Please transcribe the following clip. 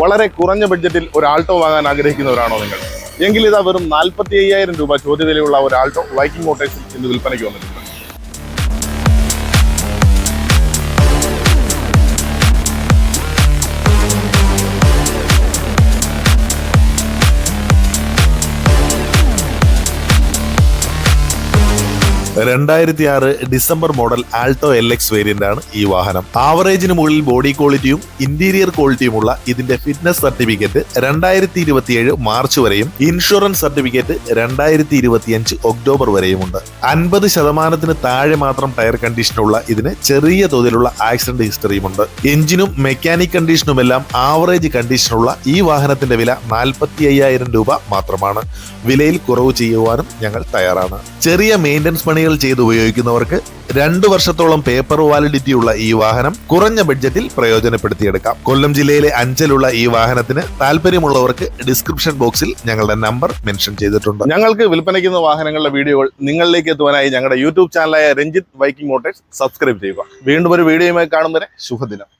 വളരെ കുറഞ്ഞ ബഡ്ജറ്റിൽ ഒരു ആൾട്ടോ വാങ്ങാൻ ആഗ്രഹിക്കുന്നവരാണോ നിങ്ങൾ? എങ്കിൽ ഇതാ വെറും നാൽപ്പത്തി അയ്യായിരം രൂപ ചോദ്യവിലയുള്ള ഒരു ആൾട്ടോ വൈക്കിംഗ് മോട്ടേഴ്സിൽ ഇന്ന് വിൽപ്പനയ്ക്ക് വന്നിട്ടുണ്ട്. രണ്ടായിരത്തി ആറ് December model Alto L X variant ആണ് ഈ വാഹനം. ആവറേജിന് മുകളിൽ ബോഡി ക്വാളിറ്റിയും ഇന്റീരിയർ ക്വാളിറ്റിയുമുള്ള ഇതിന്റെ ഫിറ്റ്നസ് സർട്ടിഫിക്കറ്റ് രണ്ടായിരത്തി ഇരുപത്തിയേഴ് മാർച്ച് വരെയും ഇൻഷുറൻസ് സർട്ടിഫിക്കറ്റ് രണ്ടായിരത്തി ഇരുപത്തിയഞ്ച് ഒക്ടോബർ വരെയുമുണ്ട്. അൻപത് ശതമാനത്തിന് താഴെ മാത്രം ടയർ കണ്ടീഷനുള്ള ഇതിന് ചെറിയ തോതിലുള്ള ആക്സിഡന്റ് ഹിസ്റ്ററിയുമുണ്ട്. എഞ്ചിനും മെക്കാനിക് കണ്ടീഷനുമെല്ലാം ആവറേജ് കണ്ടീഷനുള്ള ഈ വാഹനത്തിന്റെ വില നാൽപ്പത്തി അയ്യായിരം രൂപ മാത്രമാണ്. വിലയിൽ കുറവ് ചെയ്യുവാനും ഞങ്ങൾ തയ്യാറാണ്. ചെറിയ മെയിന്റനൻസ് പണികൾ ചെയ്ത് ഉപയോഗിക്കുന്നവർക്ക് രണ്ടു വർഷത്തോളം പേപ്പർ വാലിഡിറ്റി ഉള്ള ഈ വാഹനം കുറഞ്ഞ ബഡ്ജറ്റിൽ പ്രയോജനപ്പെടുത്തിയെടുക്കാം. കൊല്ലം ജില്ലയിലെ അഞ്ചലുള്ള ഈ വാഹനത്തിന് താല്പര്യമുള്ളവർക്ക് ഡിസ്ക്രിപ്ഷൻ ബോക്സിൽ ഞങ്ങളുടെ നമ്പർ മെൻഷൻ ചെയ്തിട്ടുണ്ട്. ഞങ്ങൾക്ക് വിൽപ്പനയ്ക്കുന്ന വാഹനങ്ങളുടെ വീഡിയോകൾ നിങ്ങളിലേക്ക് എത്തുവാനായി ഞങ്ങളുടെ യൂട്യൂബ് ചാനലായ രഞ്ജിത്ത് ബൈക്കിംഗ് മോട്ടേഴ്സ് സബ്സ്ക്രൈബ് ചെയ്യുക. വീണ്ടും ഒരു വീഡിയോയുമായി കാണുന്നവരെ ശുഭദിനം.